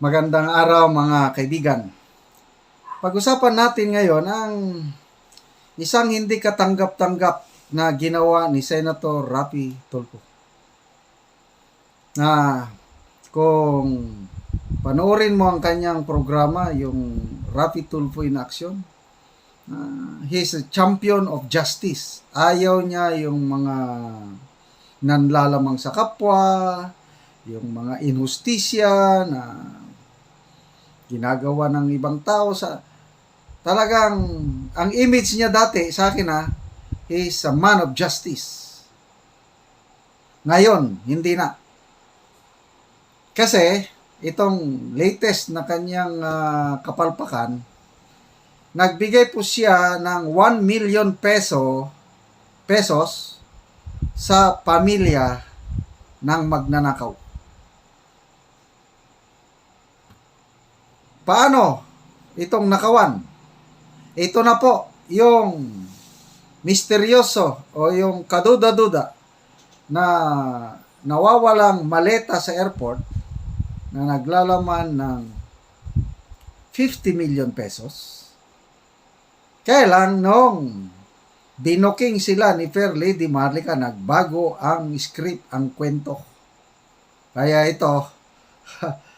Magandang araw mga kaibigan. Pag-usapan natin ngayon ang isang hindi katanggap-tanggap na ginawa ni Senator Rapi Tulfo. Na kung panoorin mo ang kanyang programa, yung Rapi Tulfo in Action, ah, he's a champion of justice. Ayaw niya yung mga nanlalamang sa kapwa, yung mga inhustisya na ginagawa ng ibang tao sa talagang ang image niya dati sa akin ha is a man of justice. Ngayon, hindi na. Kasi itong latest na kanyang ah, kapalpakan, nagbigay po siya ng 1 million peso pesos sa pamilya ng magnanakaw. Paano itong nakawan? Ito na po yung misteryoso o yung kaduda-duda na nawawalang maleta sa airport na naglalaman ng 50 million pesos. Kailan nung dinuking sila ni Fair Lady Marlica, nagbago ang script, ang kwento. Kaya ito,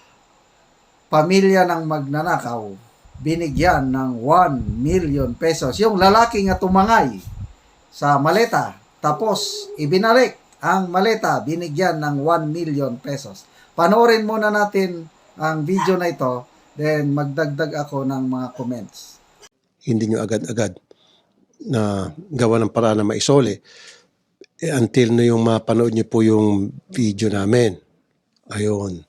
pamilya ng magnanakaw, binigyan ng 1 million pesos. Yung lalaki nga tumangay sa maleta, tapos ibinalik ang maleta, binigyan ng 1 million pesos. Panoorin muna natin ang video na ito, then magdagdag ako ng mga comments. hindi nyo agad-agad na gawa ng paraan na maisole eh, until na yung mapanood nyo po yung video namin. Ayun.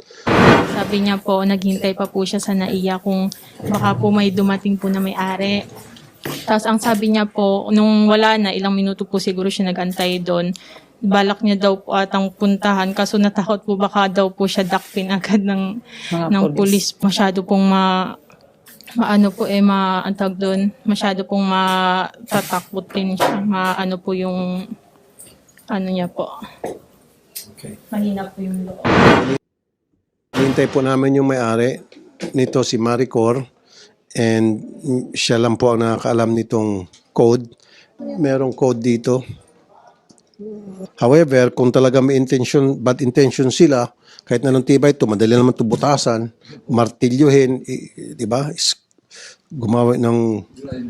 Sabi niya po, naghintay pa po siya sa naiya kung baka po may dumating po na may-ari. Tapos ang sabi niya po, nung wala na, ilang minuto po siguro siya nagantay doon, balak niya daw po atang puntahan kaso natakot po baka daw po siya dakpin agad ng, ng pulis. Masyado pong ma, maano po eh, ma, ang tawag doon, masyado pong matatakutin siya. Maano po yung, ano niya po. Okay. Mahina po yung loob. Hintay po namin yung may-ari nito si Maricor and siya lang po ang nakakaalam nitong code. Merong code dito. However, kung talaga may intention, bad intention sila, kahit na nung tibay ito, madali naman ito butasan, martilyuhin, i- di ba? Gumawa ng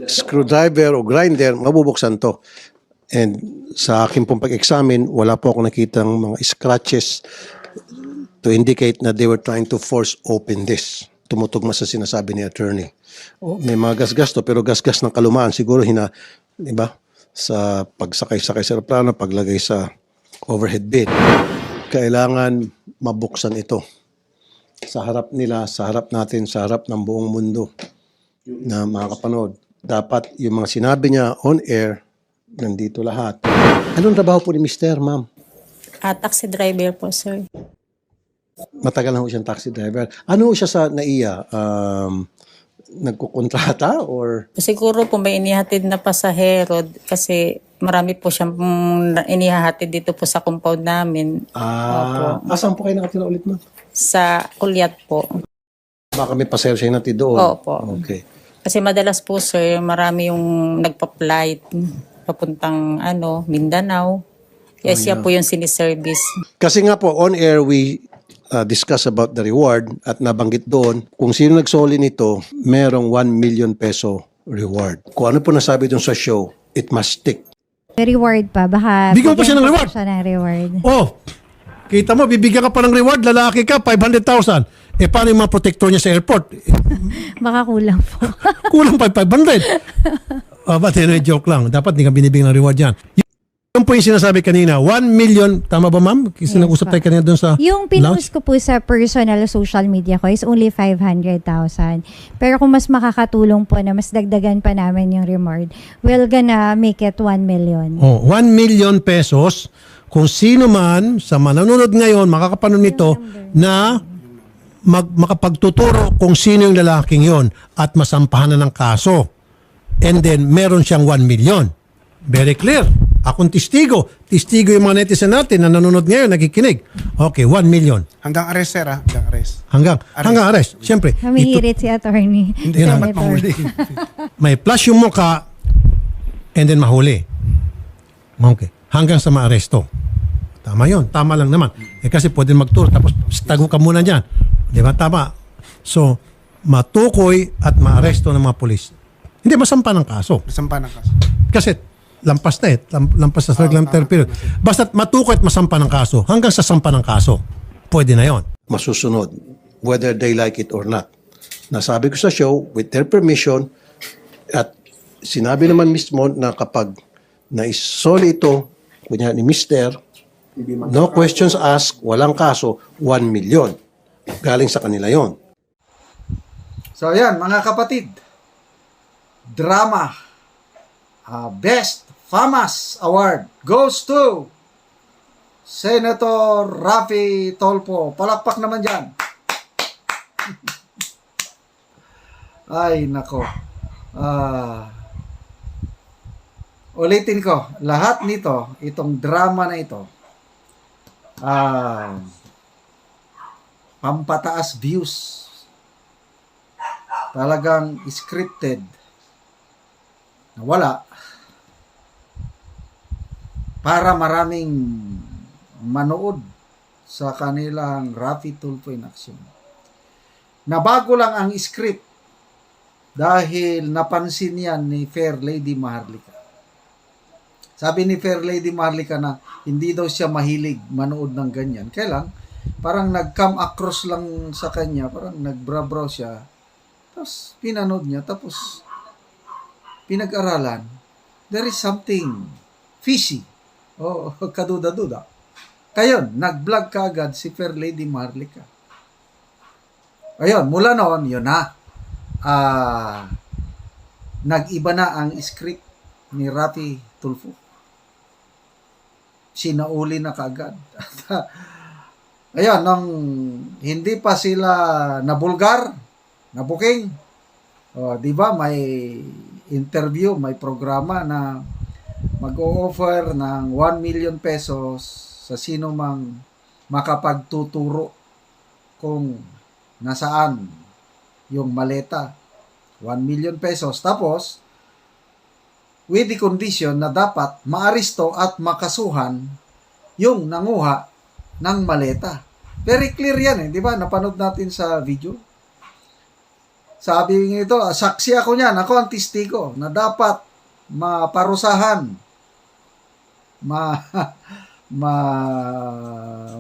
screwdriver o grinder, mabubuksan to. And sa akin pong pag-examine, wala po ako nakitang mga scratches to indicate na they were trying to force open this. Tumutugma sa sinasabi ni attorney. O, may mga gasgas to, pero gasgas ng kalumaan. Siguro hina, di ba? Sa pagsakay-sakay sa aeroplano, paglagay sa overhead bin. Kailangan mabuksan ito. Sa harap nila, sa harap natin, sa harap ng buong mundo na makakapanood. Dapat yung mga sinabi niya on air, nandito lahat. Anong trabaho po ni Mr. Ma'am? Ah, taxi driver po, sir. Matagal na ho siyang taxi driver. Ano ho siya sa NAIA? Um, nagkukontrata or Siguro po may inihatid na pasahero kasi marami po siyang mm, inihahatid dito po sa compound namin ah, asan po kayo nakatira ulit mo? sa Kulyat po. Baka may pasero siya natin doon. Opo. Okay. Kasi madalas po, sir, marami yung nagpa-flight papuntang ano, Mindanao. Yes, siya po yung siniservice. Kasi nga po on air we uh, discuss about the reward at nabanggit doon kung sino nagsoli nito, merong 1 million peso reward. Kung ano po nasabi doon sa show, it must stick. May reward pa. Baka Bigyan mo pa siya ng reward? siya ng reward. Oh, kita mo, bibigyan ka pa ng reward, lalaki ka, 500,000. Eh, paano yung mga protector niya sa airport? Eh, Baka kulang po. Kulang pa 500. Oh, but anyway, joke lang. Dapat hindi ka binibigyan ng reward yan. Y- Yun po yung sinasabi kanina, 1 million, tama ba ma'am? Kasi nag-usap tayo kanina doon sa yung pinost ko po sa personal social media ko is only 500,000. Pero kung mas makakatulong po na mas dagdagan pa namin yung reward, we're gonna make it 1 million. Oh, 1 million pesos kung sino man sa manonood ngayon makakapanood nito na mag, makapagtuturo kung sino yung lalaking yon at masampahan na ng kaso. And then meron siyang 1 million. Very clear. Akong testigo. Testigo yung mga netizen natin na nanonood ngayon, nakikinig. Okay, 1 million. Hanggang arrest, sir, ha? Hanggang arrest. Hanggang, hanggang arrest. Siyempre, ito, Humihirit si attorney. Hindi dapat Senator. mahuli. may plus yung mukha and then mahuli. Okay. Hanggang sa maaresto. Tama yon Tama lang naman. Eh kasi pwede magturo tapos tago ka muna dyan. Di ba? Tama. So, matukoy at maaresto ng mga polis. Hindi masampa ng kaso. Sampa ng kaso. Kasi lampas na eh. Lam- Lampas na sa regulatory period. Basta matukoy at masampa ng kaso. Hanggang sa sampa ng kaso. Pwede na yon Masusunod. Whether they like it or not. Nasabi ko sa show, with their permission, at sinabi naman mismo na kapag naisoli ito, kunya ni Mister, no questions asked, walang kaso, 1 million. Galing sa kanila yon. So yan mga kapatid. Drama. ah, Best FAMAS Award goes to Senator Rafi Tolpo. Palakpak naman dyan. Ay, nako. Ah. ulitin ko, lahat nito, itong drama na ito, ah, pampataas views talagang scripted na wala para maraming manood sa kanilang Rafi Tulfo in action. Na bago lang ang script dahil napansin yan ni Fair Lady Maharlika. Sabi ni Fair Lady Maharlika na hindi daw siya mahilig manood ng ganyan. Kailan? Parang nag-come across lang sa kanya, parang nagbra-brow siya. Tapos pinanood niya, tapos pinag-aralan. There is something fishy. O kaduda-duda. Kayon, nag-vlog ka agad si Fair Lady Marlica. Ayun, mula noon, yun na. Ah, nag-iba na ang script ni Rafi Tulfo. Sinauli na kaagad. Ayun, nung hindi pa sila nabulgar, nabuking, o, di ba, may interview, may programa na mag-o-offer ng 1 million pesos sa sino mang makapagtuturo kung nasaan yung maleta. 1 million pesos. Tapos, with the condition na dapat maaristo at makasuhan yung nanguha ng maleta. Very clear yan eh, di ba? Napanood natin sa video. Sabi nito, saksi ako niyan, ako ang testigo na dapat maparusahan, ma, ma,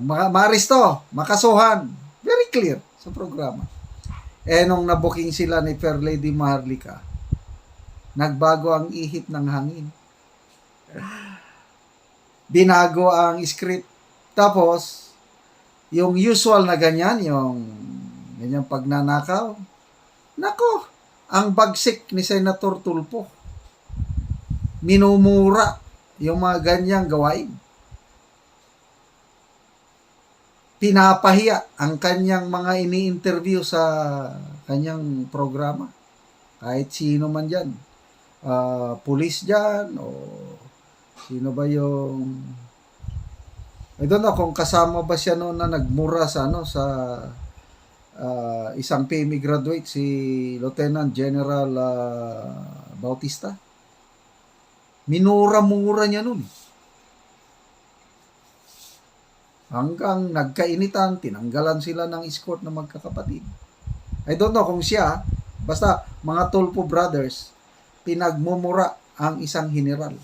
ma, maaristo, makasuhan. Very clear sa programa. Eh, nung nabuking sila ni Fair Lady Maharlika, nagbago ang ihip ng hangin. Binago ang script. Tapos, yung usual na ganyan, yung ganyan pagnanakaw, nako, ang bagsik ni Senator Tulpo. Minumura yung mga ganyang gawain. Pinapahiya ang kanyang mga ini-interview sa kanyang programa. Kahit sino man dyan. Ah, pulis dyan o sino ba yung I don't know kung kasama ba siya noon na nagmura sa ano sa ah, isang PME graduate si Lieutenant General ah, Bautista. Minura-mura niya noon. Hanggang nagkainitan, tinanggalan sila ng escort na magkakapatid. I don't know kung siya, basta mga Tulpo brothers, pinagmumura ang isang general.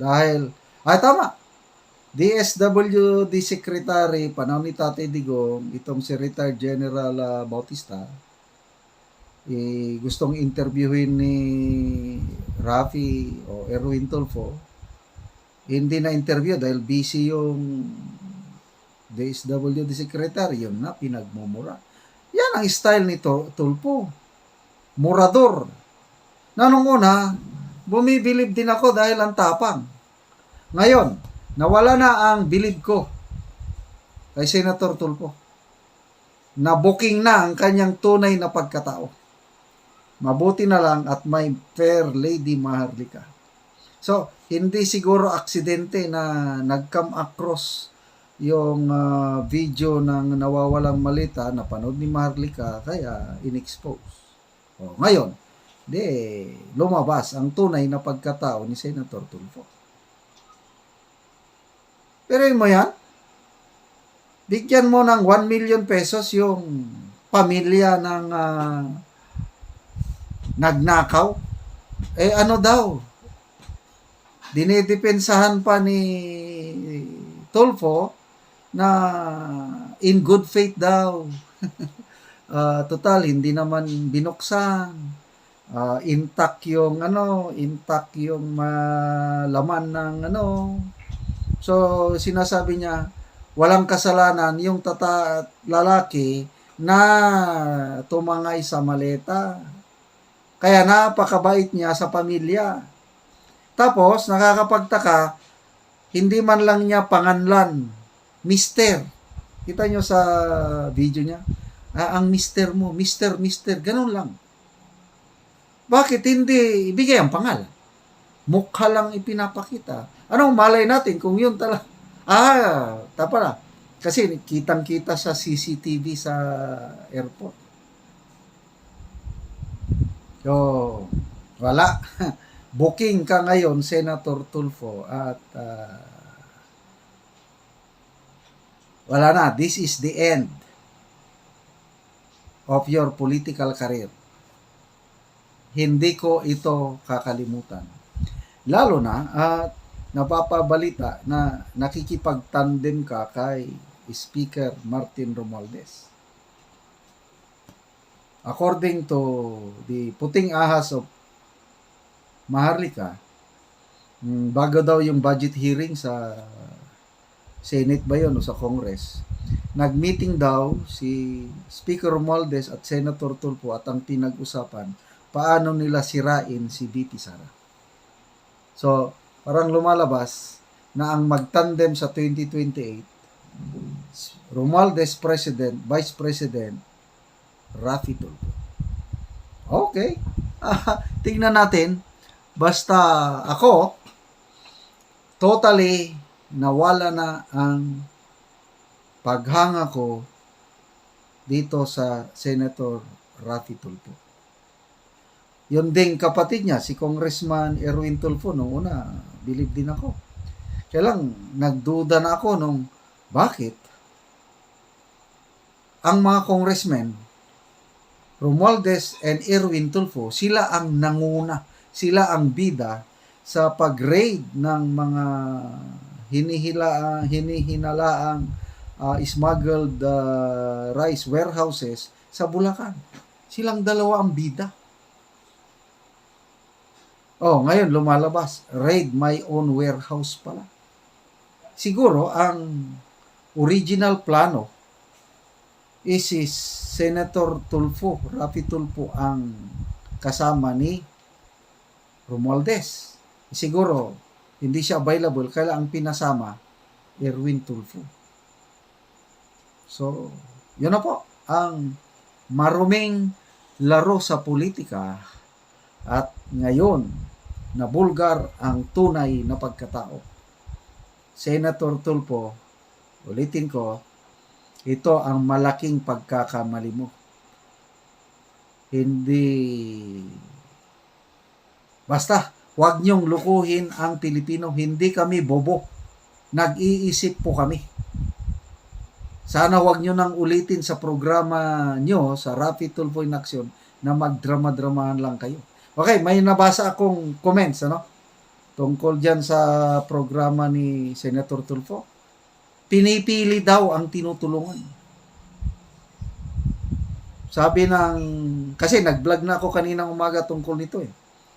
Dahil, ay tama, DSWD Secretary, panahon ni Tate Digong, itong si retired General ah, Bautista, eh, gustong interviewin ni Rafi o Erwin Tulfo, hindi na interview dahil busy yung DSWD Secretary, yun na, pinagmumura. Yan ang style ni Tul- Tulfo. Murador. Na nung una, bumibilib din ako dahil ang tapang. Ngayon, nawala na ang bilib ko kay Senator Tulfo. Nabuking na ang kanyang tunay na pagkatao. Mabuti na lang at may fair lady Maharlika. So, hindi siguro aksidente na nag-come across yung ah, video ng nawawalang malita na panood ni Maharlika kaya inexpose. O, ngayon, di lumabas ang tunay na pagkatao ni Senator Tulfo. Pero mo yan, bigyan mo ng 1 million pesos yung pamilya ng ah, nagnakaw. Eh ano daw? Dinidepensahan pa ni Tulfo na in good faith daw. Ah, total, hindi naman binuksan. Ah, intact yung ano, intact yung ah, laman ng ano. So, sinasabi niya, walang kasalanan yung tata lalaki na tumangay sa maleta. Kaya napakabait niya sa pamilya. Tapos, nakakapagtaka, hindi man lang niya panganlan, mister. Kita nyo sa video niya, ah, ang mister mo, mister, mister, ganun lang. Bakit hindi ibigay ang pangalan? Mukha lang ipinapakita. Anong malay natin kung yun talaga? Ah, tapa na. Kasi kitang-kita sa CCTV sa airport. So, wala. Booking ka ngayon, Senator Tulfo, at ah, wala na. This is the end of your political career. Hindi ko ito kakalimutan. Lalo na at napapabalita na nakikipagtandem ka kay Speaker Martin Romualdez. According to the puting ahas of Maharlika, mm, bago daw yung budget hearing sa Senate ba yun o sa Congress, nag-meeting daw si Speaker Romualdez at Senator Tulfo at ang pinag-usapan paano nila sirain si VP Sara. So, parang lumalabas na ang magtandem sa 2028 Romualdez President, Vice President Rafi Tulfo. Okay. Ah, tingnan natin. Basta ako, totally nawala na ang paghanga ko dito sa Senator Rafi Tulfo. Yun ding kapatid niya, si Congressman Erwin Tulfo, nung una, believe din ako. Kaya lang, nagduda na ako nung, bakit? Ang mga congressmen, Romualdez and Erwin Tulfo, sila ang nanguna, sila ang bida sa pag-raid ng mga hinihila hinihinalaang uh, smuggled uh, rice warehouses sa Bulacan. Silang dalawa ang bida. Oh, ngayon lumalabas, raid my own warehouse pala. Siguro ang original plano is, is Senator Tulfo, Rafi Tulfo ang kasama ni Romualdez. Siguro hindi siya available kaya ang pinasama Erwin Tulfo. So, yun na po ang maruming laro sa politika at ngayon nabulgar ang tunay na pagkatao. Senator Tulfo, ulitin ko, ito ang malaking pagkakamali mo. Hindi basta Huwag niyong lukuhin ang Pilipino. Hindi kami bobo. Nag-iisip po kami. Sana huwag niyo nang ulitin sa programa niyo sa Rapid Tulfo in Action na magdrama-dramahan lang kayo. Okay, may nabasa akong comments, ano? Tungkol dyan sa programa ni Senator Tulfo. Pinipili daw ang tinutulungan. Sabi ng, kasi nag-vlog na ako kaninang umaga tungkol nito eh.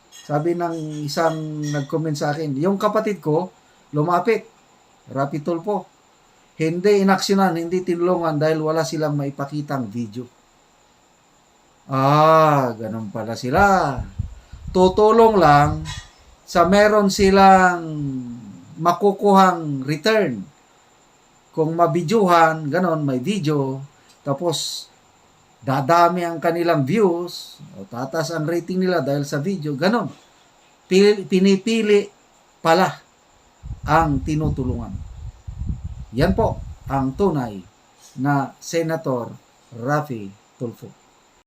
Sabi ng isang nag-comment sa akin, yung kapatid ko, lumapit, Rapi Tulfo. Hindi inaksyonan, hindi tinulungan dahil wala silang maipakitang video. Ah, ganun pala sila. Tutulong lang sa meron silang makukuhang return. Kung mabidyuhan, ganon, may video, tapos dadami ang kanilang views, o tatas ang rating nila dahil sa video, ganon. Pili, pinipili pala ang tinutulungan. Yan po ang tunay na Senator Rafi Tulfo.